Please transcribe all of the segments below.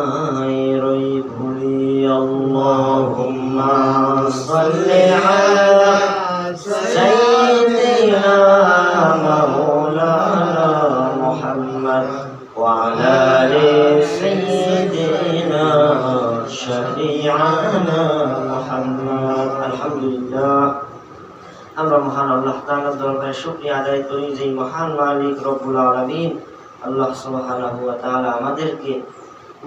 মায়েরই ভুলি আল্লাহুম্মা সাল্লি আলা সাইয়্যিদিনা মাওলানা মুহাম্মদ وعلى آل سيدنا شفيعنا محمد الحمد لله আমরা মহান আল্লাহ তাআলার দরবারে শুকরিয়া আদায় করি যে মহান মালিক রব্বুল আলামিন আল্লাহ সুবহানাহু ওয়া তাআলা আমাদেরকে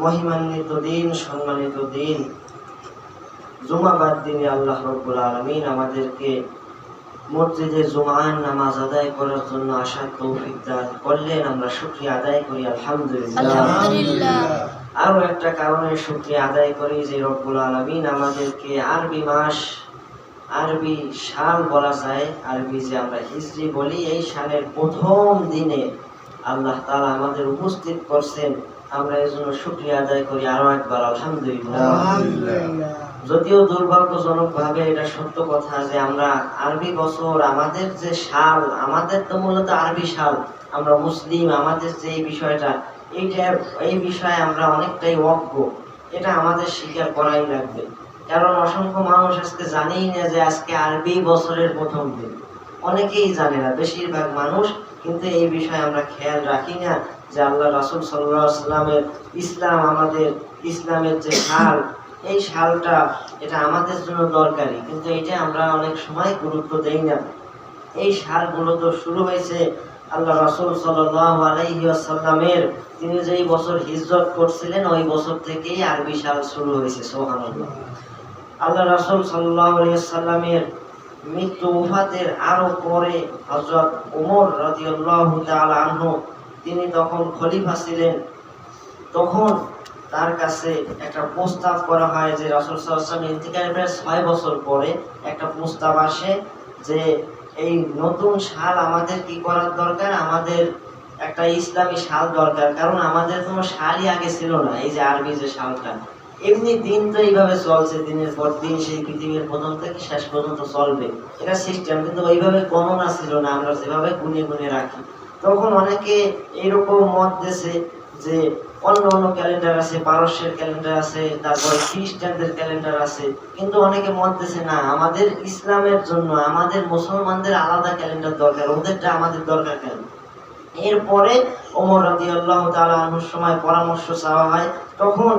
মহিমান্বিত দিন সম্মানিত দিন। জুমাবাদ দিনে আল্লাহ রব্বুল আলামিন আমাদেরকে মসজিদে জুমার নামাজ আদায় করার জন্য আসার তৌফিক দান করলেন। আমরা শুকরিয়া আদায় করি আলহামদুলিল্লাহ। আলহামদুলিল্লাহ। আরও একটা কারণে শুকরিয়া আদায় করি যে রব্বুল আলামিন আমাদেরকে আরবি মাস আরবি সাল বলা যায়। আরবি যে আমরা হিজরি বলি এই সালের প্রথম দিনে আল্লাহ তাআলা আমাদের উপস্থিত করছেন। আমরা এই জন্য শুকরিয়া আদায় করি। আরও একবার আলহামদুলিল্লাহ। যদিও দুর্ভাগ্যজনক ভাবে এটা সত্য কথা যে আমরা আরবি বছর আমাদের যে সাল আমাদের তো মূলত আরবি সাল। আমরা মুসলিম আমাদের যে এই বিষয়টা এইটা এই বিষয়ে আমরা অনেকটাই অজ্ঞ। এটা আমাদের স্বীকার করাই লাগবে। কারণ অসংখ্য মানুষ আজকে জানেই না যে আজকে আরবি বছরের প্রথম দিন। অনেকেই জানে না বেশিরভাগ মানুষ কিন্তু এই বিষয়ে আমরা খেয়াল রাখি না। যে আল্লাহ রাসুল সাল্লামের ইসলাম আমাদের ইসলামের যে সাল, এই শালটা এটা আমাদের জন্য দরকারি, কিন্তু এটা আমরা অনেক সময় গুরুত্ব দেই না। এই শালগুলো তো শুরু হয়েছে আল্লাহ রাসুল সাল্লাহ তিনি যেই বছর হিজরত করছিলেন, ওই বছর থেকেই আরবি শাল শুরু হয়েছে সোহান আল্লাহ রাসুল সাল্লাহ মৃত্যু উফাতের আরও পরে হজরত উমর রাজিউল্লাহ তাআলা আনহু তিনি তখন খলিফা ছিলেন। তখন তার কাছে একটা প্রস্তাব করা হয় যে রাসুল সাল্লাম ইন্তিকালের প্রায় ছয় বছর পরে একটা প্রস্তাব আসে যে এই নতুন শাল আমাদের কি করার দরকার? আমাদের একটা ইসলামী শাল দরকার। কারণ আমাদের কোনো শালই আগে ছিল না, এই যে আরবি যে শালটা এমনি দিন তো এইভাবে চলছে, দিনের পর দিন সেই পৃথিবীর প্রথম থেকে শেষ পর্যন্ত চলবে। এটা সিস্টেম কিন্তু ওইভাবে গণনা ছিল না, আমরা যেভাবে গুনে গুনে রাখি। তখন অনেকে এরকম মত দিয়েছে যে অন্য অন্য ক্যালেন্ডার আছে, পারস্যের ক্যালেন্ডার আছে, তারপর খ্রিস্টানদের ক্যালেন্ডার আছে। কিন্তু অনেকে মত দিয়েছে, না, আমাদের ইসলামের জন্য আমাদের মুসলমানদের আলাদা ক্যালেন্ডার দরকার, ওদেরটা আমাদের দরকার কেন? এরপরে ওমর রাজি আল্লাহ তালাহুর সময় পরামর্শ চাওয়া হয়। তখন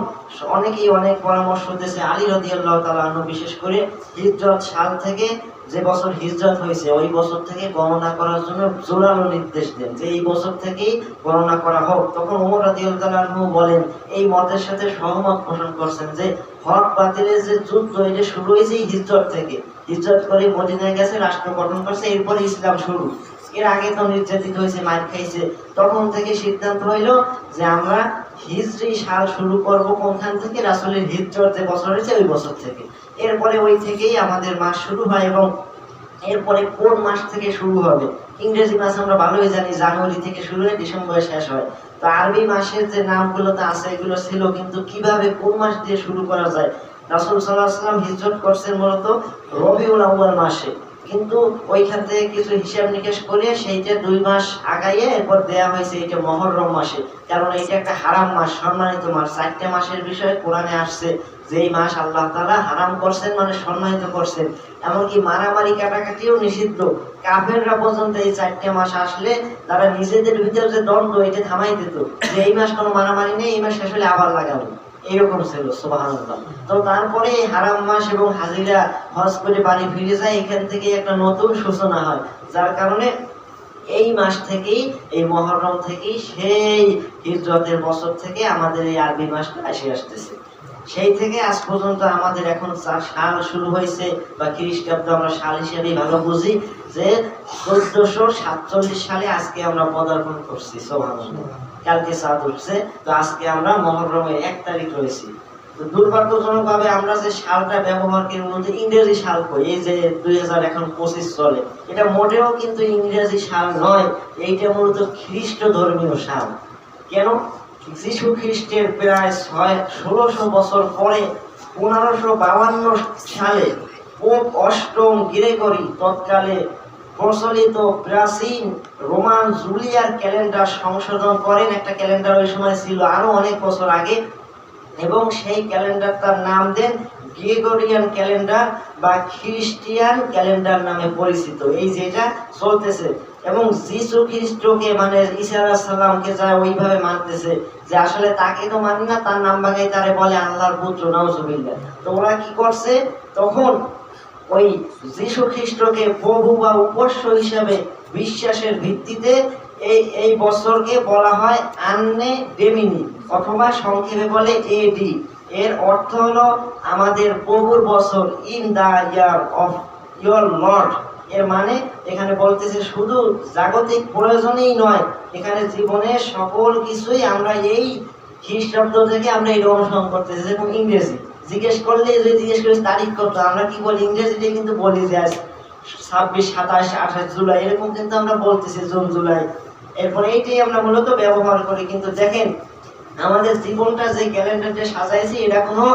অনেকেই অনেক পরামর্শ দিয়েছে। আলী রদি আল্লাহ তালাহু বিশেষ করে হিজরত সাল থেকে যে বছর হিজরত হয়েছে, ওই বছর থেকে গণনা করার জন্য জোরালো নির্দেশ দেন যে এই বছর থেকেই গণনা করা হোক। তখন ওমর রাজি আল্লাহ বলেন, এই মতের সাথে সহমত পোষণ করছেন যে হক বাতিলের যে যুদ্ধ, এটা শুরু হয়েছে এই হিজরত থেকে। হিজরত করে মদিনায় গেছে, রাষ্ট্র গঠন করছে, এরপরে ইসলাম শুরু। এর আগে তো নির্যাতিত হয়েছে, মার খাইছে। তখন থেকে সিদ্ধান্ত হইল যে আমরা হিজরি সাল শুরু করব কোনখান থেকে? রাসুলের হিজরত যে বছর হয়েছে ওই বছর থেকে। এরপরে ওই থেকেই আমাদের মাস শুরু হয় এবং এরপরে কোন মাস থেকে শুরু হবে? ইংরেজি মাস আমরা ভালোই জানি, জানুয়ারি থেকে শুরু হয়ে ডিসেম্বরে শেষ হয়। তো আরবি মাসের যে নামগুলো তো আছে, এগুলো ছিল কিন্তু কীভাবে কোন মাস দিয়ে শুরু করা যায়? রাসুল সাল্লাহ সাল্লাম হিজরত করছেন মূলত রবিউল আউ্বাল মাসে। কিন্তু ওইখান থেকে কিছু হিসাব নিকেশ করে সেইটা দুই মাস আগাইয়ে এরপর দেয়া হয়েছে এটা মহরম মাসে। কারণ এইটা একটা হারাম মাস, সম্মানিত মাস। চারটে মাসের বিষয়ে কোরআনে আসছে যেই মাস আল্লাহ তালা হারাম করছেন মানে সম্মানিত করছেন। এমনকি মারামারি কাটাকাটিও নিষিদ্ধ। কাফেররা পর্যন্ত এই চারটে মাস আসলে তারা নিজেদের ভিতরে যে দ্বন্দ্ব, এটা থামাই দিত যে এই মাস কোনো মারামারি নেই, এই মাস শেষ হলে আবার লাগাবো। এইরকম ছিল তো তারপরে হারাম মাস এবং হাজিরা হজ করে বাড়ি ফিরে যায়, এখান থেকে একটা নতুন সূচনা হয়। যার কারণে এই মাস থেকেই, এই মহরম থেকেই সেই হিজরতের বছর থেকে আমাদের এই আরবি মাসটা এসে আসতেছে। সেই থেকে আজ পর্যন্ত আমাদের এখন সাল শুরু হয়েছে, বা খ্রিস্টাব্দ আমরা সাল হিসেবে ভালো বুঝি, যে চোদ্দশো সাতচল্লিশ সালে আজকে আমরা পদার্পণ করছি সোহানুল্লাহ কালকে চাঁদ উঠছে, তো আজকে আমরা মহরমের এক তারিখ রয়েছি। দুর্ভাগ্যজনক ভাবে আমরা যে সালটা ব্যবহার করি মধ্যে ইংরেজি সাল কই এই যে দুই হাজার এখন পঁচিশ চলে। এটা মোটেও কিন্তু ইংরেজি সাল নয়, এইটা মূলত খ্রিস্ট ধর্মীয় সাল কেন? যিশু খ্রিস্টের প্রায় ছয়, ষোলোশো বছর পরে পনেরোশো বাউান্ন সালে পোপ অষ্টম গ্রেগরি তৎকালে প্রচলিত প্রাচীন রোমান জুলিয়ার ক্যালেন্ডার সংশোধন করেন। একটা ক্যালেন্ডার ওই সময় ছিল আরও অনেক বছর আগে। এবং সেই ক্যালেন্ডার তার নাম দেন গ্রেগরিয়ান ক্যালেন্ডার বা খ্রিস্টিয়ান ক্যালেন্ডার নামে পরিচিত। এই যেটা চলতেছে। এবং যিশু খ্রিস্টকে মানে ঈসা সালামকে যারা ওইভাবে মানতেছে যে আসলে তাকে তো মানি না, তার নাম ভাঙাই তারে বলে আল্লাহর পুত্র, নাউজুবিল্লাহ। তো ওরা কি করছে? তখন ওই যীশু খ্রিস্টকে প্রভু বা উপস্য হিসাবে বিশ্বাসের ভিত্তিতে এই এই বছরকে বলা হয় আন্নে ডেমিনি অথবা সংক্ষেপে বলে এডি এর অর্থ হলো আমাদের প্রভুর বছর in the year of your lord এর মানে এখানে বলতেছে শুধু জাগতিক প্রয়োজনেই নয়, এখানে জীবনের সকল কিছুই আমরা এই খ্রিস্টাব্দ থেকে আমরা এটা অনুসরণ করতেছি যেরকম ইংরেজি। জিজ্ঞেস করলে জিজ্ঞেস করি তারিখ কত? আমরা কি বলি? ইংরেজিতে কিন্তু বলি যে ছাব্বিশ, সাতাশ, আঠাশ জুলাই। এরকম কিন্তু আমরা বলতেছি জুন, জুলাই। এরপরে এইটাই আমরা মূলত ব্যবহার করি। কিন্তু দেখেন, আমাদের জীবনটা যে ক্যালেন্ডারটা সাজাইছি, এটা কোনো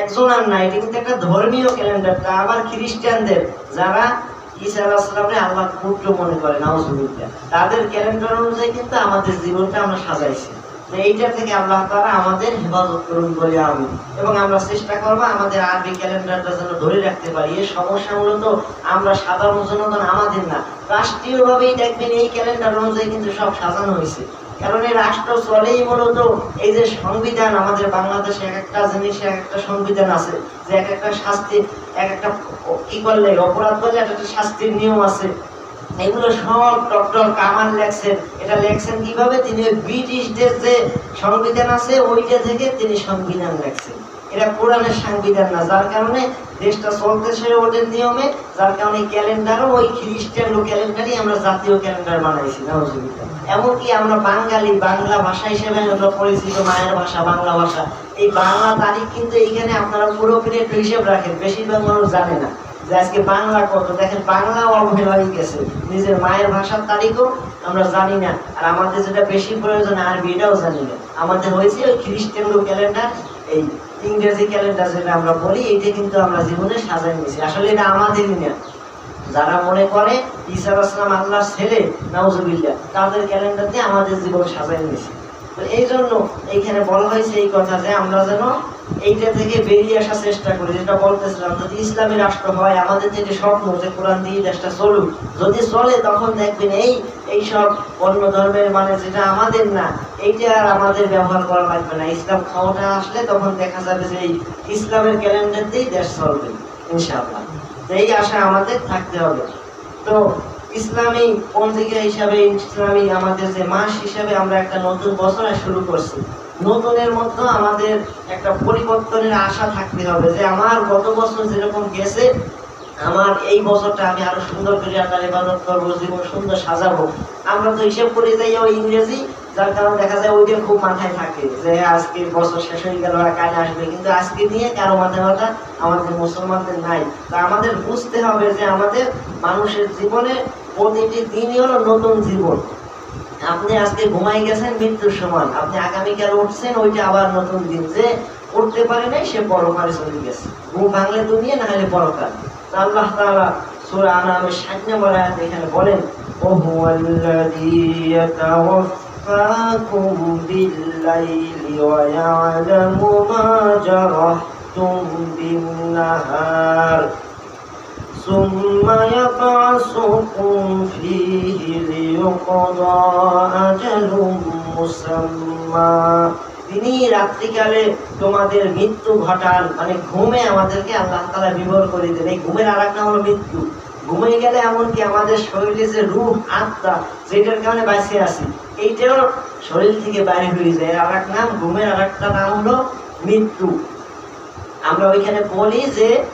একজন আর না। এটা কিন্তু একটা ধর্মীয় ক্যালেন্ডার। তা আবার খ্রিস্টানদের, যারা ঈসা আলাহিসামে আল্লাহ পুত্র মনে করে, নাউজুবিল্লাহ। তাদের ক্যালেন্ডার অনুযায়ী কিন্তু আমাদের জীবনটা আমরা সাজাইছি। এইটা থেকে আল্লাহ তারা আমাদের হেফাজত করুন বলে আমি। এবং আমরা চেষ্টা করব আমাদের আরবি ক্যালেন্ডারটা যেন ধরে রাখতে পারি। এর সমস্যা মূলত আমরা সাধারণ জনগণ, আমাদের না। রাষ্ট্রীয়ভাবেই দেখবেন এই ক্যালেন্ডার অনুযায়ী কিন্তু সব সাজানো হয়েছে। কারণ এই রাষ্ট্র চলেই মূলত এই যে সংবিধান, আমাদের বাংলাদেশে এক একটা জিনিসে এক একটা সংবিধান আছে, যে এক একটা শাস্তি এক একটা কি করলে অপরাধ করলে এক একটা শাস্তির নিয়ম আছে। এগুলো সব ডক্টর কামাল লেখছেন। এটা লেখছেন কীভাবে? তিনি ব্রিটিশদের যে সংবিধান আছে, ওইটা থেকে তিনি সংবিধান লেখছেন। এটা কোরআনের সংবিধান না, যার কারণে দেশটা চলতেছে ওদের নিয়মে, যার কারণে ক্যালেন্ডারও ওই খ্রিস্টান ক্যালেন্ডারই আমরা জাতীয় ক্যালেন্ডার বানাইছি নাউজুবিল্লাহ এমনকি আমরা বাঙালি বাংলা ভাষা হিসেবে আমরা পরিচিত মায়ের ভাষা, বাংলা ভাষা। এই বাংলা তারিখ কিন্তু এইখানে আপনারা পুরোপুরি একটু হিসেব রাখেন, বেশিরভাগ মানুষ জানে না। যে আজকে বাংলা কত দেখেন বাংলা অবহেলা হয়ে গেছে। নিজের মায়ের ভাষার তারিখও আমরা জানি না, আর আমাদের যেটা বেশি প্রয়োজন আরবি এটাও জানি না। আমাদের হয়েছে ওই খ্রিস্টান ক্যালেন্ডার, এই ইংরেজি ক্যালেন্ডার যেটা আমরা বলি এইটা কিন্তু আমরা জীবনে সাজাই নিয়েছি। আসলে এটা আমাদেরই না। যারা মনে করে ঈসা আসলাম আল্লাহর ছেলে, নাউজুবিল্লাহ, তাদের ক্যালেন্ডার দিয়ে আমাদের জীবন সাজাই নিয়েছি। এই জন্য এইখানে বলা হয়েছে এই কথা যে আমরা যেন এইটা থেকে বেরিয়ে আসার চেষ্টা করি, যেটা বলতেছিলাম, যদি ইসলামী রাষ্ট্র হয়, আমাদের থেকে স্বপ্ন যে কোরআন দিয়ে দেশটা চলুক, যদি চলে, তখন দেখবেন এই এই সব অন্য ধর্মের মানে যেটা আমাদের না, এইটা আর আমাদের ব্যবহার করা লাগবে না। ইসলাম ক্ষমতা আসলে তখন দেখা যাবে যে এই ইসলামের ক্যালেন্ডার দিয়েই দেশ চলবে, ইনশাআল্লাহ। এই আশা আমাদের থাকতে হবে। তো ইসলামী পঞ্জিকা হিসাবে, ইসলামী আমাদের যে মাস হিসাবে আমরা একটা নতুন বছর শুরু করছি। নতুনের মধ্যে আমাদের একটা পরিবর্তনের আশা থাকতে হবে যে আমার গত বছর যেরকম গেছে, আমার এই বছরটা আমি আরও সুন্দর করে আল্লাহর ইবাদত করব, জীবন সুন্দর সাজাবো। আমরা তো হিসেব করে যাই ওই ইংরেজি, যার কারণে দেখা যায় ওইটা খুব মাথায় থাকে যে আজকে বছর শেষ হয়ে গেল, আর কাজ আসবে। কিন্তু আজকে নিয়ে কারও মাথায় মাথা আমাদের মুসলমানদের নাই। তা আমাদের বুঝতে হবে যে আমাদের মানুষের জীবনে প্রতিটি দিনই হলো নতুন জীবন। আপনি আজকে ঘুমাই গেছেন, মৃত্যুর সমান আপনি আগামীকাল উঠছেন, ওইটা আবার নতুন দিন যে উঠতে পারে নাই, সে পরকালে চলে গেছে। ঘুম ভাঙলে দুনিয়া না হলে পরকাল। আল্লাহ তাআলা সূরা আনামের 60 নম্বর আয়াত এখানে বলেন ও বিল-লাইলি ওয়া ইয়ালামু মা জারাহতুম বিন-নাহার। ثم يبعثكم فيه ليقضى أجل مسمى তিনি রাত্রিকালে তোমাদের মৃত্যু ঘটান মানে ঘুমে আমাদেরকে আল্লাহ তালা বিবর করে দেন এই ঘুমের আর একটা হলো মৃত্যু ঘুমে গেলে এমনকি আমাদের শরীরে যে রূপ আত্মা যেটার কারণে বাঁচে আছি এইটাও শরীর থেকে বাইরে হয়ে যায় আর এক নাম ঘুমের আর একটা নাম হলো মৃত্যু আমরা ওইখানে বলি যে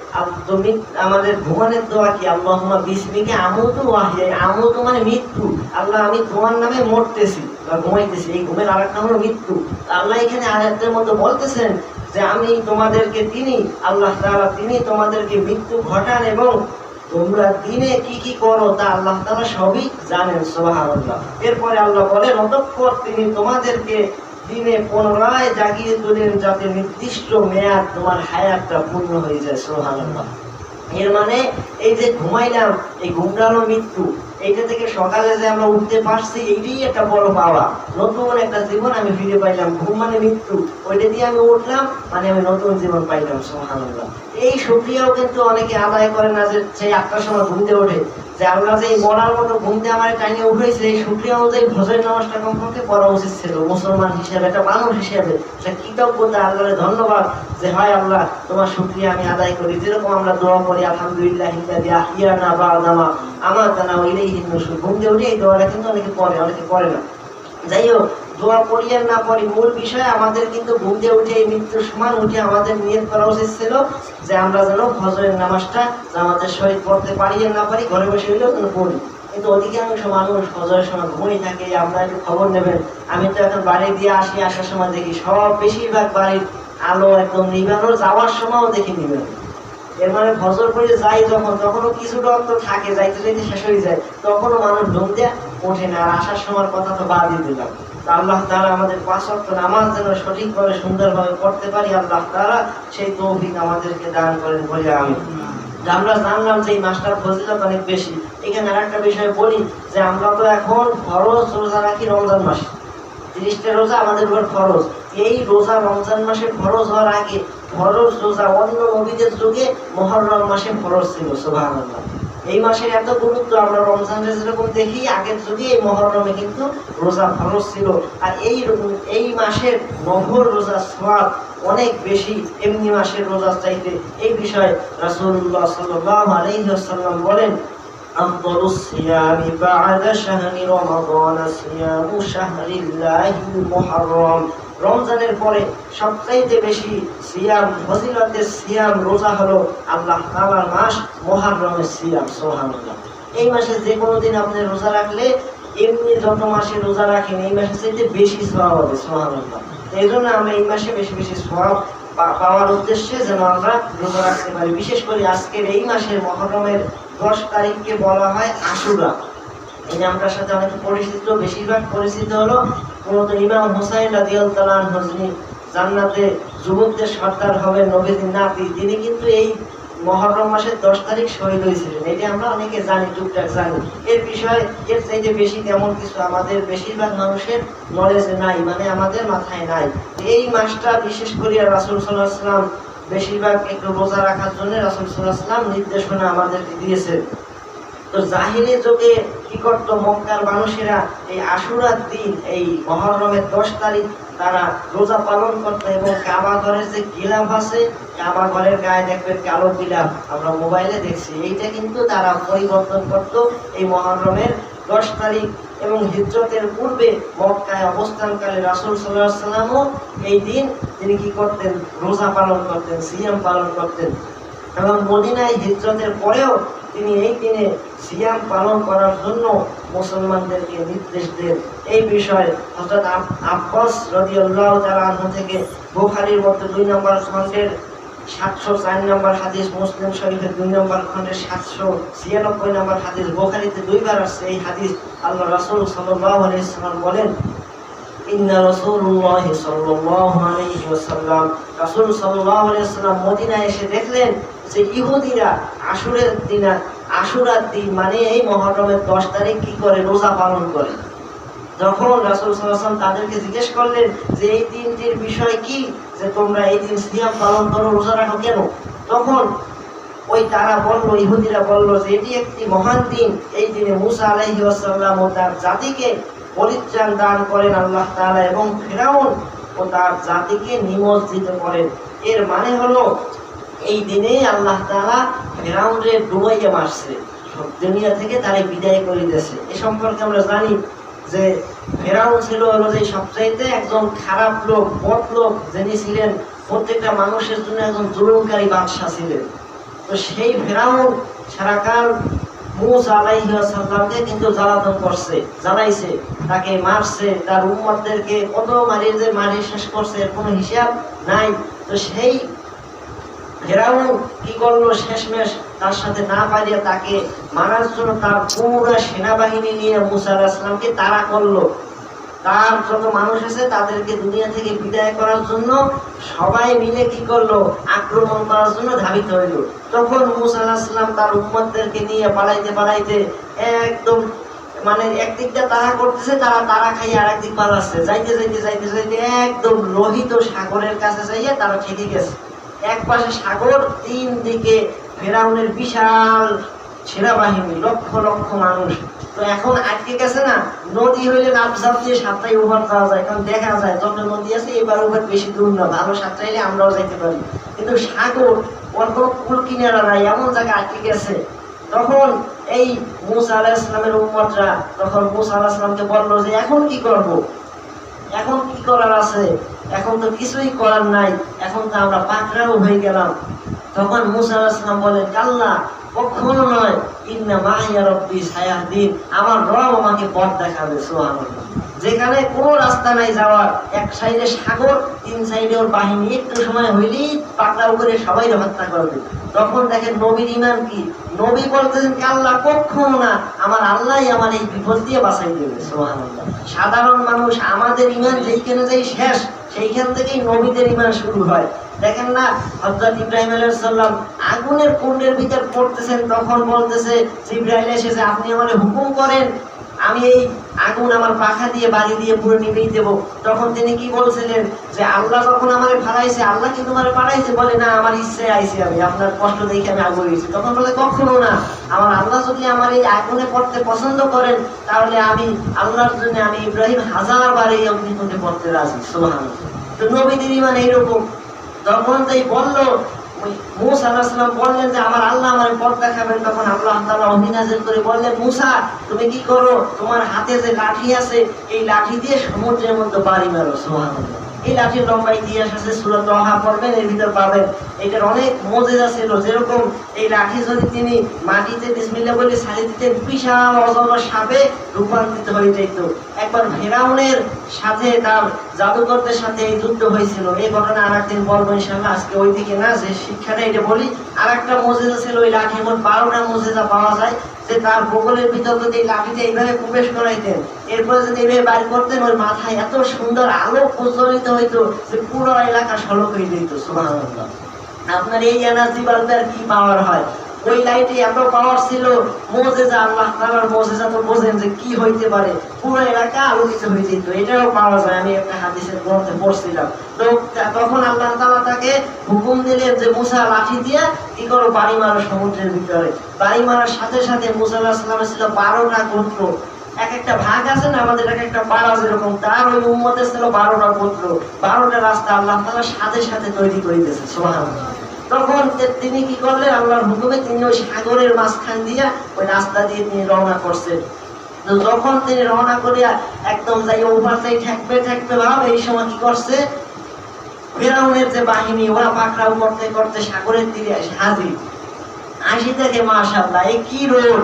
তুমি আমাদের ঘুমানোর দোয়া কি? আল্লাহ বিসমিকে আমুতু ওয়াহিয়া আমুতু মানে মৃত্যু। আল্লাহ, আমি তোমার নামে মরতেছি বা ঘুমাইতেছি। এই ঘুমের আর একটা হলো মৃত্যু। আল্লাহ এখানে আয়াতের মতো বলতেছেন যে, আমি তোমাদেরকে তিনি আল্লাহ তালা তিনি তোমাদেরকে মৃত্যু ঘটান এবং তোমরা দিনে কি কি করো তা আল্লাহ তালা সবই জানেন, সুবহানাল্লাহ। এরপরে আল্লাহ বলেন, অতঃপর তিনি তোমাদেরকে দিনে পুনরায় জাগিয়ে তোলেন যাতে নির্দিষ্ট মেয়াদ তোমার হায়াতটা পূর্ণ হয়ে যায় সোহান এর মানে এই যে ঘুমাইলাম, এই ঘুমটা মৃত্যু এইটা থেকে সকালে যে আমরা উঠতে পারছি, এইটাই একটা বড় পাওয়া। নতুন একটা জীবন আমি ফিরে পাইলাম, ঘুম মানে মৃত্যু। ওইটা দিয়ে আমি উঠলাম মানে আমি নতুন জীবন পাইলাম, সুবহানাল্লাহ। এই শুক্রিয়াও কিন্তু অনেকে আদায় করে না যে সেই আটটার সময় ঘুমতে ওঠে। যে আল্লাহ যে মরার মতো ঘুমতে আমার টাইনে উঠেছে, এই শুক্রিয়া অনুযায়ী ভোজের নামাজটা কমপক্ষে পড়া উচিত ছিল। মুসলমান হিসেবে, একটা মানুষ হিসেবে। একটা কৃতজ্ঞতা, আল্লাহরে ধন্যবাদ যে, হয় আল্লাহ, তোমার শুক্রিয়া আমি আদায় করি। যেরকম আমরা দোয়া করি, আলহামদুলিল্লাহ ইত্যাদি আহিয়ানা বা দামা আমার জানা ওইটাই হিন্দু ঘুমতে উঠে এই দোয়াটা কিন্তু অনেকে পড়ে অনেকে পড়ে না যাই হোক দোয়া পড়ি আর না পড়ি মূল বিষয় আমাদের কিন্তু ঘুমতে উঠে এই মৃত্যুর সমান উঠে আমাদের নিয়ত করা উচিত ছিল যে আমরা যেন ফজরের নামাজটা আমাদের শরীর পড়তে পারি আর না পারি ঘরে বসে হইলেও যেন পড়ি কিন্তু অধিকাংশ মানুষ ফজরের সময় ঘুমিয়ে থাকে, আমরা একটু খবর নেবেন আমি তো এখন বাড়ি দিয়ে আসি, আসার সময় দেখি সব বেশিরভাগ বাড়ির আলো একদম নিবানো যাওয়ার সময়ও দেখি নিবেন এর মানে ফজর করে যাই যখন, তখনও কিছুটা অন্ত থাকে, যাইতে যাইতে শেষ হয়ে যায়। তখনও মানুষ ঢুক দেয় ওঠে না, আর আসার সময় কথা তো বাদই দিলাম। তা আল্লাহ তাআলা আমাদের পাঁচ নামাজ যেন সঠিকভাবে, সুন্দরভাবে পড়তে পারি, আল্লাহ তাআলা সেই তৌফিক আমাদেরকে দান করেন বলে আমি। আমরা জানলাম যে এই মাসটার ফজিলত অনেক বেশি। এখানে আর একটা বিষয় বলি, যে আমরা তো এখন ফরজ রোজা রাখি রমজান মাসে। তিরিশটা রোজা আমাদের উপর ফরজ। এই রোজা রমজান মাসে ফরজ হওয়ার আগে ফরজ রোজা অন্য নবীদের যুগে মহরম মাসে ফরজ ছিল সুবহানাল্লাহ এই মাসের এত গুরুত্ব আমরা রমজানে যেরকম দেখি আগের যুগে এই মহরমে কিন্তু রোজা ফরজ ছিল আর এই এই মাসের নহর রোজা সোয়াব অনেক বেশি এমনি মাসের রোজা চাইতে এই বিষয়ে রাসূলুল্লাহ সাল্লাল্লাহু আলাইহি ওয়াসাল্লাম বলেন أفضل الصيام بعد شهر رمضان صيام شهر الله المحرم রমজানের পরে সবচাইতে বেশি সিয়াম, ফজিলতের সিয়াম রোজা হলো আল্লাহ তাআলার মাস মুহররমের সিয়াম, সুবহানাল্লাহ। এই মাসে যে কোনো দিন আপনি রোজা রাখলে এমনি যত মাসে রোজা রাখেন, এই মাসে চাইতে বেশি সওয়াব হবে, সুবহানাল্লাহ। এই জন্য আমরা এই মাসে বেশি বেশি পা- পাওয়ার উদ্দেশ্যে যেন আমরা রোজা রাখতে পারি। বিশেষ করে আজকের এই মাসের মহরমের দশ তারিখকে বলা হয় আশুরা। এই নামটার সাথে পরিচিত, বেশিরভাগ পরিচিত হলো মূলত ইমাম হুসাইন যিনি জান্নাতে যুবকদের নবীজির নাতি। তিনি কিন্তু এই মহরম মাসের দশ তারিখ শহীদ হয়েছিলেন। আমরা অনেকে জানি, টুকটাক জানি। এর বিষয়ে এর চাইতে বেশি তেমন কিছু আমাদের বেশিরভাগ মানুষের নলেজ নাই মানে আমাদের মাথায় নাই। এই মাসটা বিশেষ করে রাসুল সাল্লাহ বেশিরভাগ একটু রোজা রাখার জন্য রাসুল সাল্লাহ নির্দেশনা আমাদেরকে দিয়েছে তো জাহিরি যুগে কি করতো মক্কার মানুষেরা? এই আশুরার দিন, এই মহরমের দশ তারিখ, তারা রোজা পালন করতো এবং কাবা ঘরের যে গিলাফ আছে, কাবা ঘরের গায়ে দেখবেন কালো গিলাফ, আমরা মোবাইলে দেখছি। এইটা কিন্তু তারা পরিবর্তন করতো এই মহরমের দশ তারিখ এবং হিজরতের পূর্বে মক্কায় অবস্থানকালে রাসুল সাল্লাহ সাল্লামও এই দিন তিনি কি করতেন? রোজা পালন করতেন, সিয়াম পালন করতেন। এবং মদিনায় হিজরতের পরেও তিনি এই দিনে সিয়াম পালন করার জন্য মুসলমানদেরকে নির্দেশ দেন। এই বিষয়ে হযরত আব- আব্বাস তাআলা আনহু থেকে বুখারীর মধ্যে দুই নম্বর খণ্ডের সাতশো চার নম্বর হাদিস, মুসলিম শরীফের দুই নম্বর খণ্ডের সাতশো ছিয়ানব্বই নম্বর হাদিস, বুখারীতে দুইবার আসছে এই হাদিস। আল্লাহ রাসূল সাল্লাল্লাহু আলাইহি সাল্লাম বলেন, ইন্না আলাইহি ওয়াসাল্লাম। রাসূল সাল্লাল্লাহু আলাইহি ওয়াসাল্লাম মদিনায় এসে দেখলেন যে ইহুদিরা আশুরের দিন আশুরার দিন মানে এই মহরমের দশ তারিখ কি করে? রোজা পালন করে। যখন রাসূল ওয়াসাল্লাম তাদেরকে জিজ্ঞেস করলেন যে এই দিনটির বিষয় কি? যে তোমরা এই দিন সিয়াম পালন করো, রোজা রাখো কেন? তখন ওই তারা বলল, ইহুদিরা বলল যে এটি একটি মহান দিন। এই দিনে মুসা ওয়াসাল্লাম ও তার জাতিকে পরিত্রাণ দান করেন আল্লাহ তাআলা এবং ফেরাউন ও তার জাতিকে নিমজ্জিত করেন। এর মানে হলো এই দিনে আল্লাহ তাআলা ফেরাউনরে ডুবাইয়ে সব দুনিয়া থেকে তারে বিদায় করে দিয়েছে। এ সম্পর্কে আমরা জানি যে ফেরাউন ছিল হলো যে সবচাইতে একজন খারাপ লোক, বদ লোক, যিনি ছিলেন প্রত্যেকটা মানুষের জন্য একজন জুলুমকারী বাদশাহ ছিলেন। তো সেই ফেরাউন সারাকাল মুসা আলাইহি সাল্লামকে কিন্তু জ্বালাতন করছে, জ্বালাইছে, তাকে মারছে, তার উম্মতদেরকে কত মারিয়ে যে মারি শেষ করছে, এর কোনো হিসাব নাই। তো সেই ফেরাউন কি করল শেষমেশ তার সাথে না পারিয়ে তাকে মারার জন্য তার পুরো সেনাবাহিনী নিয়ে মুসা আলাহিসামকে তাড়া করল। তার যত মানুষ আছে তাদেরকে দুনিয়া থেকে বিদায় করার জন্য সবাই মিলে কি করল? আক্রমণ করার জন্য ধাবিত হইল। তখন মুসা আলাহিসাল্লাম তার উম্মতদেরকে নিয়ে পালাইতে পালাইতে একদম মানে একদিকটা তারা করতেছে, তারা তারা খাইয়ে আর একদিক পালাচ্ছে। যাইতে যাইতে যাইতে যাইতে একদম লোহিত সাগরের কাছে যাইয়ে তারা ঠেকে গেছে। এক পাশে সাগর, তিন দিকে ফেরাউনের বিশাল সেনাবাহিনী, লক্ষ লক্ষ মানুষ। তো এখন আটকে গেছে না, নদী হইলে লাফঝাপ দিয়ে সাতটাই ওভার যাওয়া যায়। কারণ দেখা যায়, যত নদী আছে, এবার ওভার বেশি দূর না, ভালো সাতটাইলে আমরাও যাইতে পারি। কিন্তু সাগর ওর কুল কিনারা নাই, এমন জায়গায় আটকে গেছে। তখন এই মুসা আলাহ ইসলামের উম্মতরা, তখন মুসা আলাহ ইসলামকে বলল যে, এখন কি করব? এখন কি করার আছে? এখন তো কিছুই করার নাই। এখন তো আমরা পাকড়াও হয়ে গেলাম। তখন মুসা আসলাম বলে কাল্লা কখনো নয়, ইন্না মাহিয়া রব্বি সায়াহদিন আমার রব আমাকে পথ দেখাবে সোহান যেখানে কোনো রাস্তা নাই যাওয়ার, এক সাইডে সাগর, তিন সাইডে ওর বাহিনী, একটু সময় হইলেই পাকড়াও করে সবাই হত্যা করবে। তখন দেখেন নবীর ইমান কি? নবী বলতেছেন আল্লাহ কখনো না, আমার আল্লাহই আমার এই বিপদ দিয়ে বাঁচাই দেবে সোহান সাধারণ মানুষ আমাদের ইমান যেইখানে যাই শেষ, সেইখান থেকেই নবীদের ইমান শুরু হয়। দেখেন না, হযরত ইব্রাহিম আলাইহিস সালাম আগুনের কুণ্ডের ভিতর পড়তেছেন, তখন বলতেছে, জিব্রাইল এসেছে, আপনি আমারে হুকুম করেন, আমি এই আগুন আমার পাখা দিয়ে বাড়ি দিয়ে পুরো নিবেই দেব। তখন তিনি কি বলছিলেন, যে আল্লাহ যখন আমারে ফালাইছে আল্লাহ কি তোমার পাঠাইছে? বলে, না, আমার ইচ্ছে আইছে আমি, আপনার কষ্ট দেখে আমি আগুন গেছি তখন বলে, কখনো না, আমার আল্লাহ যদি আমার এই আগুনে পড়তে পছন্দ করেন, তাহলে আমি আল্লাহর জন্য আমি ইব্রাহিম হাজার বার এই অগ্নিকুণ্ডে পড়তে রাজি। সোহান তো নবীদের ইমান এইরকম। তখন তাই বলল মুসা আলাহিসাল্লাম বললেন যে, আমার আল্লাহ আমার পথ দেখাবেন। তখন আল্লাহ তালা অভিনাজের করে বললেন, মুসা, তুমি কি করো? তোমার হাতে যে লাঠি আছে, এই লাঠি দিয়ে সমুদ্রের মধ্যে বাড়ি মারো, সুবহানাল্লাহ। এই লাঠির লম্বা ইতিহাস আছে সুরত দহা পড়বেন, এর ভিতর পাবেন। এটার অনেক মজেদা ছিল যেরকম এই লাঠি যদি তিনি মাটিতে বলে ছাড়ি দিতেন, বিশাল সাপে রূপান্তরিত হয়ে একবার সাথে তার জাদুকরদের সাথে এই যুদ্ধ হয়েছিল। এই ঘটনা আর একদিন বলব ইনশাল্লাহ আজকে ওই দিকে না, যে শিক্ষাটা এটা বলি আর একটা মজেদা ছিল ওই লাঠির মোট বারোটা মজেদা পাওয়া যায়। যে তার বগলের ভিতর যদি লাঠিতে এইভাবে প্রবেশ করাইতেন এরপরে যদি এইভাবে বার করতেন, ওর মাথায় এত সুন্দর আলো প্রজ্বলিত হইতো যে পুরো এলাকা সড়ক হয়ে যেত সুমান আপনার এই এনার্জি বাল্বের কি পাওয়ার হয়? ওই লাইটে এত পাওয়ার ছিল, মোজেজা, আল্লাহ তাআলার মোজেজা তো বোঝেন যে কি হইতে পারে। পুরো এলাকা আলোকিত হয়ে যেত, এটাও পাওয়া যায়। আমি একটা হাদিসের গ্রন্থে পড়ছিলাম। তো তখন আল্লাহ তাআলা তাকে হুকুম দিলেন যে, মুসা লাঠি দিয়ে কি করো, বাড়ি মারো সমুদ্রের ভিতরে। বাড়ি মারার সাথে সাথে মুসা আল্লাহ সাল্লামের ছিল বারোটা গোত্র, এক একটা ভাগ আছে না আমাদের, এক একটা পাড়া যেরকম, তার ওই উম্মতের ছিল বারোটা গোত্র। বারোটা রাস্তা আল্লাহ তাআলা সাথে সাথে তৈরি করে দিয়েছে, সুবহানাল্লাহ। তখন তিনি কি করলেন? আল্লাহর হুকুমে তিনি ওই সাগরের মাঝখান দিয়ে ওই রাস্তা দিয়ে তিনি রওনা করছেন। যখন তিনি রওনা করিয়া একদম যাই যাই ঠেকবে ঠেকবে ভাব এই সময় কি করছে? ফেরাউনের যে বাহিনী, ওরা পাকড়াও করতে করতে সাগরের তীরে এসে হাজির। আসি থেকে মাশাআল্লাহ এই কি রোড?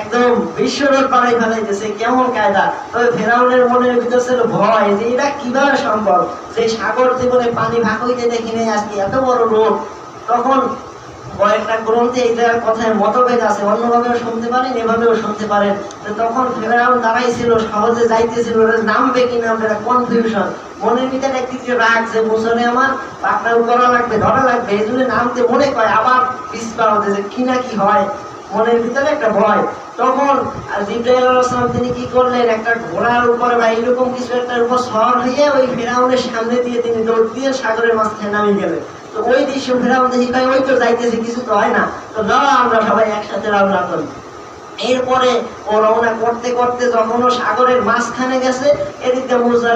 একদম বিশ্ব রোড বানাই ফেলাইতেছে, কেমন কায়দা? তবে ফেরাউনের মনের ভিতর ছিল ভয় যে, এটা কীভাবে সম্ভব? সেই সাগর জীবনে পানি ভাগ হইতে দেখি নাই আজকে এত বড় রোড। তখন কয়েকটা গ্রন্থে এইটার কথায় মতভেদ আছে, অন্যভাবেও শুনতে পারেন, এভাবেও শুনতে পারেন। তখন ফেরাউন দাঁড়াই ছিল সহজে যাইতেছিল নামবে কি নামবে না কনফিউশন মনের ভিতরে একদিক দিয়ে রাগ, যে মুসলে আমার পাকড়াও করা লাগবে, ধরা লাগবে, এই জন্য নামতে মনে করে, আবার পিছপা হতে যে কি না কি হয়, মনের ভিতরে একটা ভয়। তখন জিব্রাইল তিনি কি করলেন, একটা ঘোড়ার উপরে বা এরকম কিছু একটার উপর সওয়ার হয়ে ওই ফেরাউনের সামনে দিয়ে তিনি দৌড় দিয়ে সাগরের মাঝখানে নামিয়ে গেলেন। ওই দৃশ্য ফেরাউন দেখি কয় ওই তো যাইতেছে, কিছু তো হয় না। তো দাও আমরা সবাই একসাথে রওনা করি। এরপরে ও রওনা করতে করতে যখন ও সাগরের মাঝখানে গেছে, এদিকে মুসা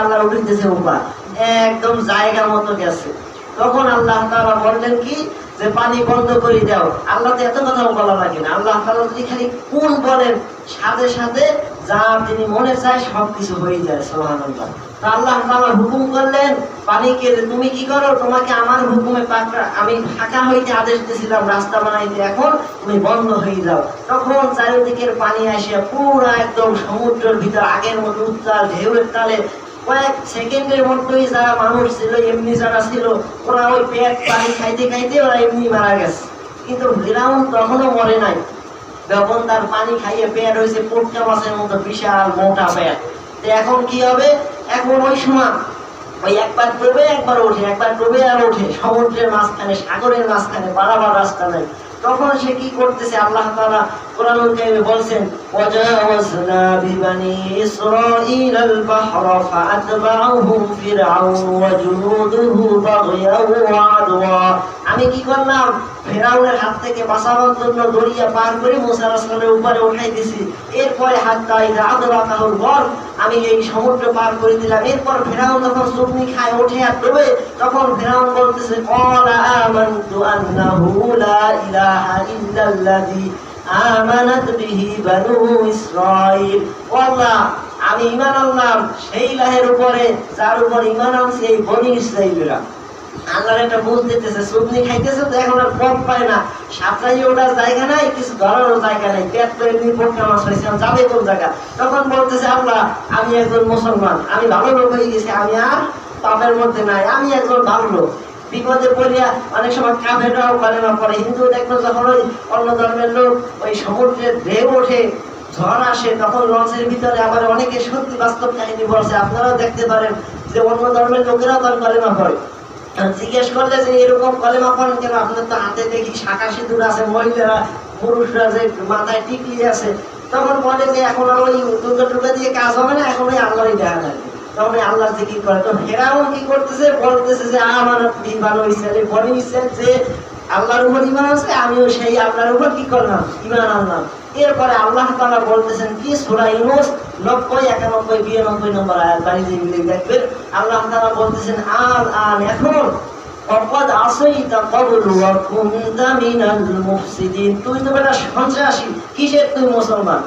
আল্লাহ উঠিতেছে উপা একদম জায়গা মতো গেছে। তখন আল্লাহ তাআলা বললেন কি? যে পানি বন্ধ করে দাও। আল্লাহ তো এত কথা বলা লাগে না। আল্লাহ তালা যদি খালি কোন বলেন, সাথে সাথে যা তিনি মনে চায় সব কিছু হয়ে যায়, সুবহানাল্লাহ। তা আল্লাহ তাআলা হুকুম করলেন পানিকে তুমি কি করো? তোমাকে আমার হুকুমে পাকড়া, আমি ফাঁকা হইতে আদেশ দিয়েছিলাম, রাস্তা বানাইতে, এখন তুমি বন্ধ হয়ে যাও। তখন চারিদিকের পানি আসে পুরা একদম সমুদ্রের ভিতর, আগের মতো উত্তাল, ঢেউয়ের তালে কয়েক সেকেন্ডের মধ্যেই যারা মানুষ ছিল, এমনি যারা ছিল, ওরা ওই পেট পানি খাইতে খাইতে ওরা এমনি মারা গেছে। কিন্তু ফিরাউন তখনও মরে নাই। যখন তার পানি খাইয়ে পেট হয়েছে পোটকা মাছের মতো বিশাল মোটা পেয়ার তো এখন কি হবে? এখন ওই সময় ওই একবার ডোবে একবার ওঠে একবার ডোবে আর ওঠে। সমুদ্রের মাঝখানে, সাগরের মাঝখানে বাড়াবার রাস্তা নাই। তখন সে কি করতেছে? আল্লাহ তাআলা কোরআনুল কারীমে বলছেন আমি কি করলাম? ফেরাউনের হাত থেকে বাঁচানোর জন্য দরিয়া পার করে মুসা রাসূলের উপরে উঠাই দিছি এরপরে হাতটা ইদা আদরা কাহুল বল আমি এই সমুদ্র পার করে দিলাম। এরপর ফেরাউন যখন চুপনি খায়, ওঠে আর ডোবে তখন ফেরাউন বলতেছে ক্বালা আমানতু আন্নাহু লা ইলাহা ইল্লাল্লাযী আমানাত বিহি বানু ইসরাঈল। আল্লাহ, আমি ইমান আনলাম, সেই লাহের উপরে, যার উপর ঈমান আনছে এই বনি ইসরাঈলরা। আল্লাহর একটা দিতেছে খাইতেছে তো এখন আর পথ পায় না। ওঠার জায়গা নাই, কিছু ধরারও জায়গা নাই। পেট যাবে কোন জায়গা? তখন বলতেছে, আল্লাহ, আমি একজন মুসলমান, আমি ভালো লোক হয়ে গেছি, আমি আর পাপের মধ্যে নাই, আমি একজন ভালো লোক। বিপদে পড়িয়া অনেক সময় কাফেরাও কালেমা পড়ে হিন্দু দেখল যখন ওই অন্য ধর্মের লোক ওই সমুদ্রের ঢেউ ওঠে, ঝড় আসে, তখন লঞ্চের ভিতরে আবার অনেকে সত্যি বাস্তব কাহিনী বলছে, আপনারাও দেখতে পারেন যে অন্য ধর্মের লোকেরাও তার পড়ে। আর জিজ্ঞেস যে এরকম কলেমা পড়েন কেন আপনার তো হাতে দেখি শাখা সিঁদুর আছে, মহিলারা, পুরুষরা যে মাথায় টিকলি আছে। তখন বলে যে এখন আর ওই দুর্গা দিয়ে কাজ হবে না, এখন ওই আল্লাহরই দেখা লাগবে। তখন আল্লাহ জিকির করে। তো হেরাও কি করতেছে? বলতেছে যে আমার ভালো ইসরায়েল বনি যে আল্লাহর উপর ইমান আছে, আমিও সেই আল্লাহর উপর কি করলাম? ইমান আনলাম। এরপরে আল্লাহ তালা বলতেছেন, কি সুরা ইউনুস? নব্বই, একানব্বই, বিরানব্বই নম্বর আয়াত বাড়ি দিয়ে মিলে দেখবেন আল্লাহ তালা বলতেছেন আর আর এখন অপদ কবল কুনতা মিনাল মুফসিদিন। তুই তো বেটা সন্ত্রাসী, কিসের তুই মুসলমান?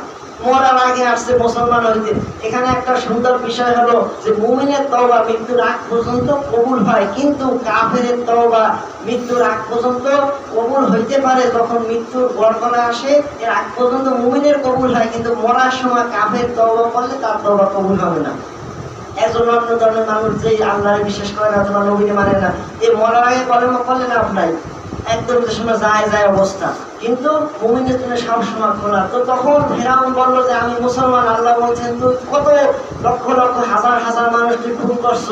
মরার আগে আসছে মুসলমান হইতে। এখানে একটা সুন্দর বিষয় হলো যে মুমিনের তওবা মৃত্যুর আগ পর্যন্ত কবুল হয়, কিন্তু কাফেরের তওবা মৃত্যুর আগ পর্যন্ত কবুল হইতে পারে যখন মৃত্যুর গড়গড়া আসে, এর আগ পর্যন্ত মুমিনের কবুল হয়, কিন্তু মরার সময় কাফের তওবা করলে তার তওবা কবুল হবে না। একজন অন্য ধর্মের মানুষ যে আল্লাহরে বিশ্বাস করে না, অথবা নবীরে মানে না এই মরার আগে কলেমা করলে লাভ নাই। একদম সময় যায় যায় অবস্থা। কিন্তু মুমিনের জন্য সবসময় খোলা তো তখন ফেরাউন বলল যে, আমি মুসলমান, আল্লাহ বলছেন তুই কত লক্ষ লক্ষ, হাজার হাজার মানুষ তুই খুন করছ?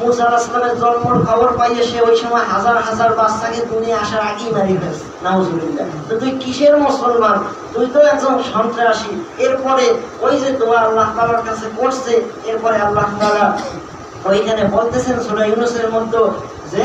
মুসা আসলামের জন্মর খবর পাইয়ে সে ওই সময় হাজার হাজার বাচ্চাকে দুনিয়া আসার আগেই মারি ফেলছে। নাউজুবিল্লাহ। তো তুই কিসের মুসলমান? তুই তো একজন সন্ত্রাসী। এরপরে ওই যে দোয়া আল্লাহ তালার কাছে করছে, এরপরে আল্লাহ তালা ওইখানে বলতেছেন সোনা ইউনুসের মধ্যে যে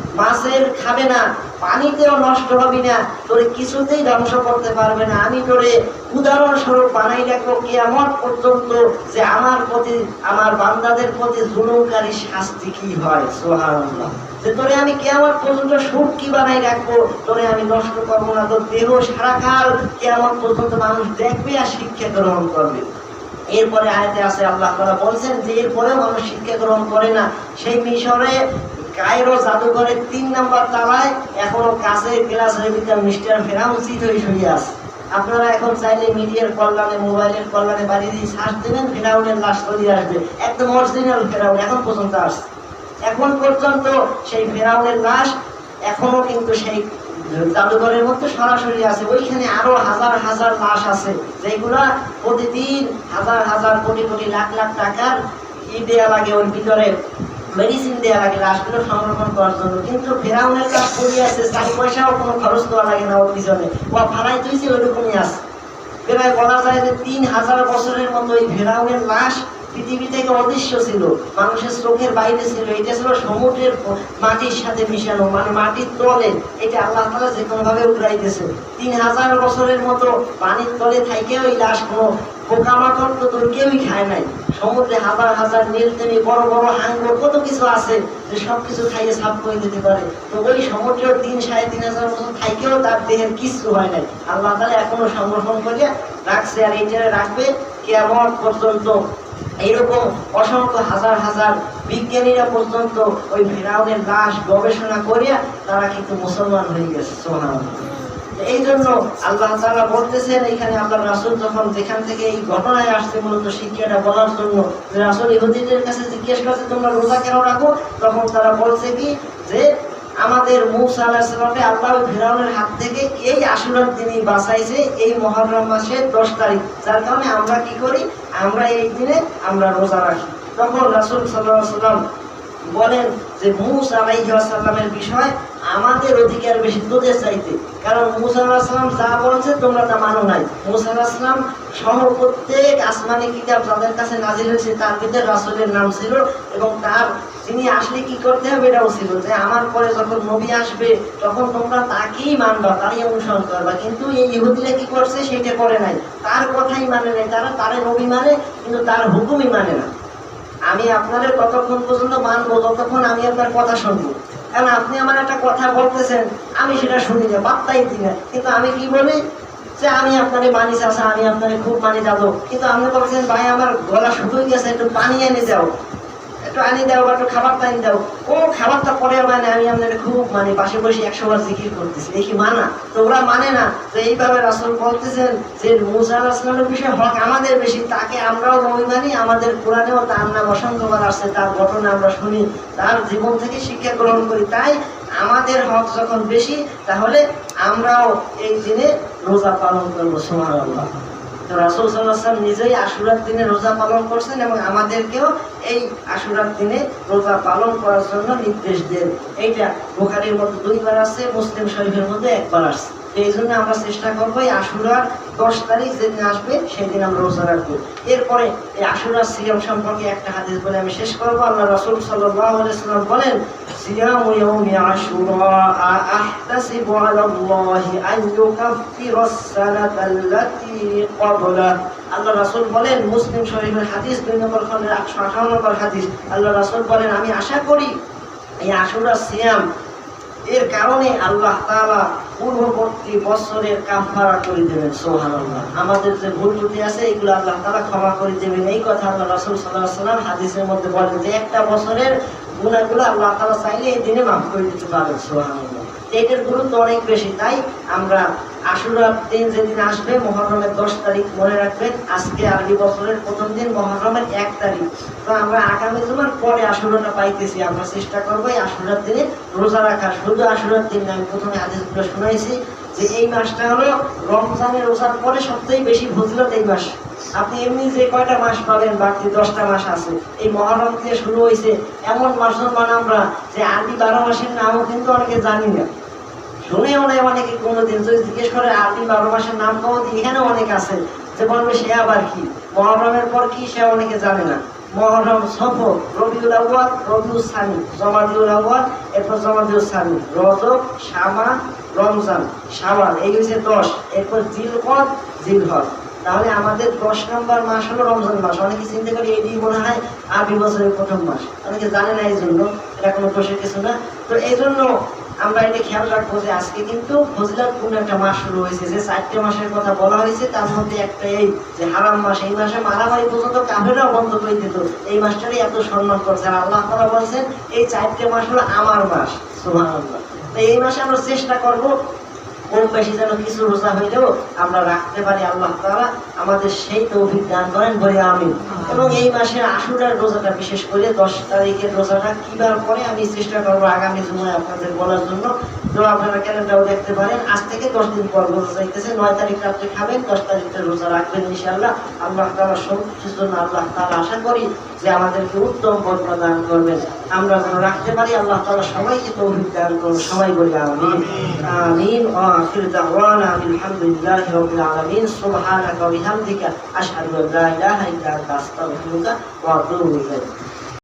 মাছের খাবে না, পানিতেও নষ্ট হবি না, তোরে কিছুতেই ধ্বংস করতে পারবে না। আমি তোরে উদাহরণস্বরূপ বানাই রাখব কেমন পর্যন্ত যে আমার প্রতি, আমার বান্দাদের প্রতি জুলুমকারী শাস্তি কি হয়? সোহানুল্লাহ যে তোরে আমি কেমন পর্যন্ত সুখ কি বানাই রাখব, তোরে আমি নষ্ট করব না। তোর দেহ সারাকাল কেমন পর্যন্ত মানুষ দেখবে আর শিক্ষা গ্রহণ করবে। এরপরে আয়াতে আছে, আল্লাহ বলছেন যে এরপরেও মানুষ শিক্ষা গ্রহণ করে না। সেই মিশরে কায়রো জাদুঘরের তিন নাম্বার তালায় এখনও কাছের গ্লাসের ভিতরে মিস্টার ফেরাউন চিত হয়ে শুয়ে আছে। আপনারা এখন চাইলে মিডিয়ার কল্যাণে, মোবাইলের কল্যাণে বাড়ি দিয়ে সার্চ দেবেন ফেরাউনের লাশ তৈরি আসবে। একদম অরিজিনাল ফেরাউন, এখন পর্যন্ত আসছে। এখন পর্যন্ত সেই ফেরাউনের লাশ এখনও কিন্তু সেই জাদুঘরের মধ্যে সরাসরি আছে। ওইখানে আরও হাজার হাজার লাশ আছে, যেগুলা প্রতিদিন হাজার হাজার কোটি কোটি লাখ লাখ টাকার ই দেয়া লাগে ওর ভিতরে। মেডিসিন দেওয়া লাগে লাশগুলো সংরক্ষণ করার জন্য। কিন্তু ফেরাউনের লাশ পড়ে আছে, চার পয়সাও কোনো খরচ করা লাগে না ওর পিছনে। ও ভাড়াই তুইছে ওইরকমই আছে। প্রায় বলা যায় যে তিন হাজার বছরের মতো এই ফেরাউনের লাশ পৃথিবী থেকে অদৃশ্য ছিল। মানুষের চোখের বাইরে ছিল। এটা ছিল সমুদ্রের মাটির সাথে মিশানো মানে মাটির তলে। এটা আল্লাহ তালা যে কোনো ভাবে উড়াইতেছে। তিন হাজার বছরের মতো পানির তলে থাইকে ওই লাশ কোনো পোকামাকড় তো তোর কেউই খায় নাই। সমুদ্রে হাজার হাজার নীলতেনি বড় বড় হাঙ্গর, কত কিছু আছে যে সব কিছু খাইয়ে সাফ করে দিতে পারে। তো ওই সমুদ্রের তিন সাড়ে তিন হাজার বছর থাইকেও তার দেহের কিছু হয় নাই। আল্লাহ তালা এখনও সংরক্ষণ করে রাখছে আর এইটা রাখবে কেমন পর্যন্ত। এইরকম অসংখ্য হাজার হাজার বিজ্ঞানীরা পর্যন্ত ওই ফেরাউনের লাশ গবেষণা করিয়া তারা কিন্তু মুসলমান হয়ে গেছে সোহান এই জন্য আল্লাহ তারা বলতেছেন, এখানে আল্লাহ রাসুল যখন যেখান থেকে এই ঘটনায় আসছে, মূলত শিক্ষাটা বলার জন্য, যে রাসূল ইহুদিদের কাছে জিজ্ঞেস করছে, তোমরা রোজা কেন রাখো? তখন তারা বলছে কি, যে আমাদের মুসা আলাহিসামকে আল্লাহ ফেরাউনের হাত থেকে এই আশুরার দিনই বাঁচাইছে, এই মহরম মাসের দশ তারিখ। যার কারণে আমরা কি করি? আমরা এই দিনে আমরা রোজা রাখি। তখন রাসূল সাল্লাল্লাহু সাল্লাম বলেন যে মুসা আলাইসাল্লামের বিষয় আমাদের অধিকার বেশি তোদের চাইতে। কারণ মুসা আলাহিসাল্লাম যা বলছে, তোমরা তা মানো নাই। মুসা আলাহিসাল্লাম সহ প্রত্যেক আসমানি কিতাব যাদের কাছে নাজির হয়েছে, তার ভিতরে রাসূলের নাম ছিল এবং তার তিনি আসলে কি করতে হবে এটাও ছিল যে আমার পরে যখন নবী আসবে, তখন তোমরা তাকেই মানবা, তারই অনুসরণ করবা। কিন্তু এই ইহুদিরা কি করছে, সেটা করে নাই। তার কথাই মানে নাই, তারা তারে নবী মানে কিন্তু তার হুকুমই মানে না। আমি আপনাদের কতক্ষণ পর্যন্ত মানবো, ততক্ষণ আমি আপনার কথা শুনব। কারণ আপনি আমার একটা কথা বলতেছেন, আমি সেটা শুনি না পাত্তাই দিই না। কিন্তু আমি কি বলি? যে আমি আপনারে মানি চাষা আমি আপনারে খুব মানি যাব কিন্তু আপনি বলছেন, ভাই, আমার গলা শুকিয়ে গেছে, একটু পানি এনে দাও। একটু আনি দাও বা একটু খাবারটা আনি দাও। ও খাবারটা পরে মানে আমি আপনার খুব মানে পাশে বসে একশো বার জিকির করতেছি। দেখি মানা? তো ওরা মানে না? তো এইভাবে রাসুল বলতেছেন যে মুসা আসলামের বিষয়ে হক আমাদের বেশি, তাকে আমরাও নবী মানি, আমাদের কোরআনেও তার নাম অসংখ্যবার আসছে তার ঘটনা আমরা শুনি, তার জীবন থেকে শিক্ষা গ্রহণ করি। তাই আমাদের হক যখন বেশি, তাহলে আমরাও এই দিনে রোজা পালন করব সোহান তো রাসুল সাল্লাহাম নিজেই আশুরার দিনে রোজা পালন করছেন এবং আমাদেরকেও এই আশুরার দিনে রোজা পালন করার জন্য নির্দেশ দেন। এইটা বোখারির মধ্যে দুইবার আছে, মুসলিম শরীফের মধ্যে একবার আসছে তো এই জন্য আমরা চেষ্টা করবো এই আশুরার দশ তারিখ যেদিন আসবে সেদিন আমরা রোজা রাখবো এরপরে এই আশুরার সিয়াম সম্পর্কে একটা হাদিস বলে আমি শেষ করবো আল্লাহ রসুল সাল্লাম বলেন صيام يوم عاشوراء أحتسب على الله أن يكفر السنة التي قبله আল্লাহ রাসূল বলেন মুসলিম শরীফের হাদিস দুই নম্বর খন্ডের একশো আঠারো নম্বর হাদিস আল্লাহ রাসূল বলেন আমি আশা করি এই আশুরা সিয়াম এর কারণে আল্লাহ তাআলা পূর্ববর্তী বছরের ভাড়া করে দেবেন সোহান আমাদের যে ভুল ত্রুটি আছে, এগুলো আল্লাহ তারা ক্ষমা করে দেবেন। এই কথা আল্লাহ রসুল সাল্লাহাম হাদিসের মধ্যে বলেন যে, একটা বছরের গুণাগুলো আল্লাহ তারা চাইলে এই দিনে মাফ করে দিতে পারেন সুবহানাল্লাহ। এটার গুরুত্ব অনেক বেশি, তাই আমরা আশুরার দিন যেদিন আসবে, মহরমের দশ তারিখ মনে রাখবেন, আজকে আরবি বছরের প্রথম দিন মহরমের এক তারিখ। তো আমরা আগামী জুমার পরে আশুরাটা পাইতেছি, আমরা চেষ্টা করব এই আশুরার দিনে রোজা রাখা। শুধু আশুরার দিন আমি প্রথমে আদেশগুলো শুনাইছি যে এই মাসটা হলো রমজানের রোজার পরে সবথেকে বেশি ফজিলত এই মাস। আপনি এমনি যে কয়টা মাস পাবেন, বাকি দশটা মাস আছে। এই মহরম থেকে শুরু হয়েছে এমন মুসলমান আমরা যে আদি বারো মাসের নামও কিন্তু অনেকে জানি না। শুনেও নেই অনেকে কোনোদিন যদি জিজ্ঞেস করে আদি বারো মাসের নাম কম এখানে অনেক আছে। যে বলবে, সে আবার কি? মহরমের পর কি সে অনেকে জানে না। মহরম সফর, রবিউল আউয়াল, রবিউল সানি জমাদিউল আউয়াল, এরপর জমাদিউল সানি, রজব শামা রমজান, শাওয়াল, এই হচ্ছে দশ। এরপর জিলকদ, জিলহজ। তাহলে আমাদের দশ নম্বর মাস হলো রমজান মাস। অনেকে চিন্তা করি এটি মনে হয় আরবি বছরের প্রথম মাস। অনেকে জানে না এই জন্য, এটা কোনো দোষের কিছু না। তো এই জন্য আমরা এটা খেয়াল রাখব যে আজকে কিন্তু ফজিলাতপূর্ণ একটা মাস শুরু হয়েছে। যে চারটে মাসের কথা বলা হয়েছে, তার মধ্যে একটা এই যে হারাম মাস, এই মাসে মারামারি পর্যন্ত কাফেরাও বন্ধ করে দিত। এই মাসটারই এত সম্মান করছে। আর আল্লাহ তারা বলছেন, এই চারটে মাস হলো আমার মাস। সোহান এই মাসে আমরা চেষ্টা করব কম বেশি যেন কিছু রোজা হইলেও আমরা রাখতে পারি আল্লাহ তাআলা আমাদের সেই তৌফিক দান করেন বলে আমি এবং এই মাসের আশুরার রোজাটা বিশেষ করে দশ তারিখের রোজাটা কিবার পরে আমি চেষ্টা করব আগামী সময় আপনাদের বলার জন্য। তো আপনারা ক্যালেন্ডারও দেখতে পারেন, আজ থেকে দশ দিন পর রোজা চাইতেছে নয় তারিখ রাত্রে খাবেন, দশ তারিখটা রোজা রাখবেন ইনশাআল্লাহ। আল্লাহ তাআলা সব কিছুর জন্য আল্লাহ তাআলা আশা করি যে আমাদেরকে উত্তম পদ প্রদান করবেন আমরা যেন রাখতে পারি, আল্লাহ তালা সবাইকে তৌফিক দান করুন। সবাই বলি আমিন। আমিন। ওয়া আখির দাওয়ানা আলহামদুলিল্লাহি রাব্বিল আলামিন। সুবহানাকা ওয়া